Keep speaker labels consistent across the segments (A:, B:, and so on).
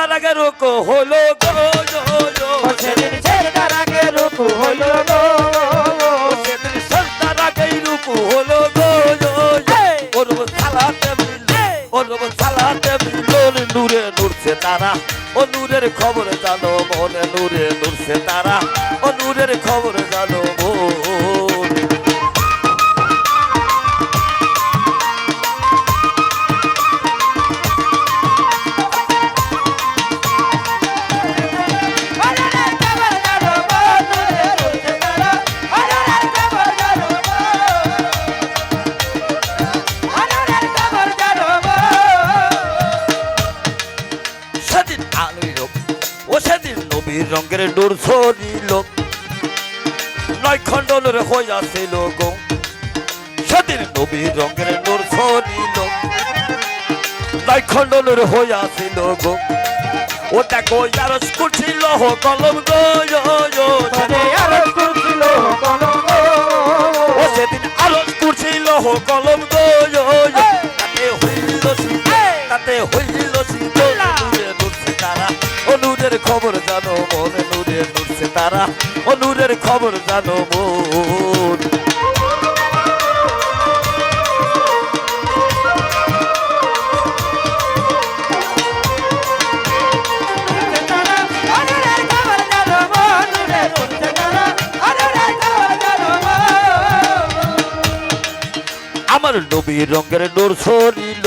A: তার আগে রুকু হলো গো জো, জো।
B: সেদিন ছেড়ে আগে রুকু হলো গো
A: সেদিন সন্তার আগেই রুকু হলো গো জো, জো। সালাতে মিল ওর সালাতে মিলন নূরে নূরছে তারা ও নূরের খবর জানো মনে নূরে নূরছে তারা ও নূরের খবর জানো মন নবীর রঙের ডোর ছড়িল নয় খণ্ডলের হইয়াছিল গো সেদিন নবীর রঙের ডোর ছড়িল নয় খণ্ডলের হইয়াছিল গো ও দেখো ইয়ার করছিল কলম গো yo, yo, সেদিন ও সেদিন আরজ করছিল কলম গো তাতে হইল তাতে হইল শীতল, তারা ও খবর জানো মনে, নূরে নূরছে তারা। ও নূরের খবর জানো মন। আমার নবীর রঙের নূর ছড়িল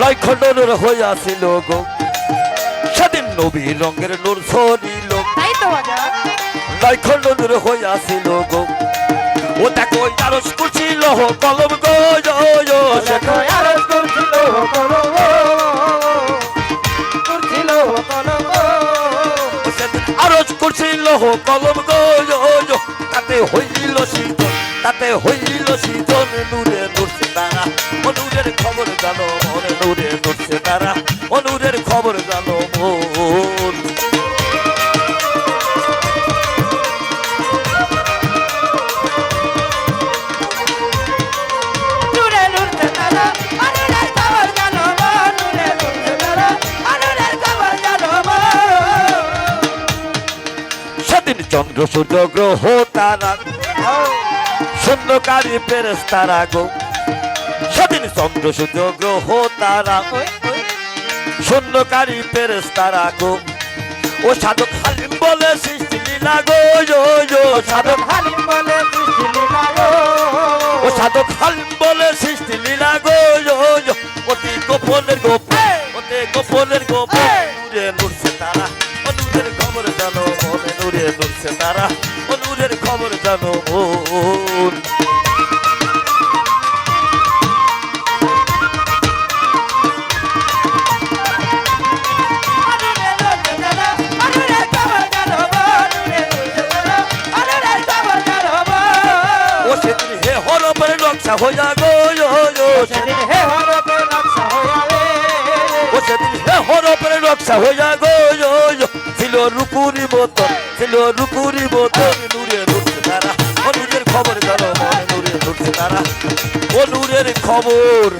A: নয় খণ্ডলের হইয়াছিল গো। নবীর রঙের নূর ছড়িল
B: তাই তো
A: নয় খণ্ডলের হইয়াছিল গো। ও দেখো আরস হো কলম গো
B: দেখো আরজ করছিল কলম করছিল কলম
A: আরজ করছিল কলম গো yo, yo, তাতে হইল শীতল তাতে হইল শীতল নূরে নূরছে তারা ও নূরের খবর জানো মনে নূরে নূরছে তারা চন্দ্র সূর্য গ্রহ তারা। শূন্যকারী পেরেস তারা গো। সেদিন চন্দ্র সূর্য গ্রহ তারা। শূন্যকারী পেরেস তারা গো। ও সাধক হালিম বলে সৃষ্টি লীলা গো সাধক
B: হালিম বলে সৃষ্টি লীলা গো।
A: ও সাধক হালিম বলে সৃষ্টি লীলা গো অতি গোপনের গোপ, অতি গোপনের গোপ, নূরে তারা। নূরের খবর জানো মনে নূরে নূরছে তারা ও নূরের খবর জানো মন
B: গো
A: সেদিন হে হরপের নকশা হইয়া গো yo, yo,
B: সেদিন হে হরপে নকশা হইয়াবে
A: ও সেদিন হে হরপের নকশা হইয়া গো খবর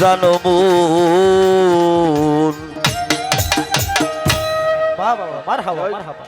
A: জানো মন।
B: মার হাওয়া মারহাবা মারহাবা।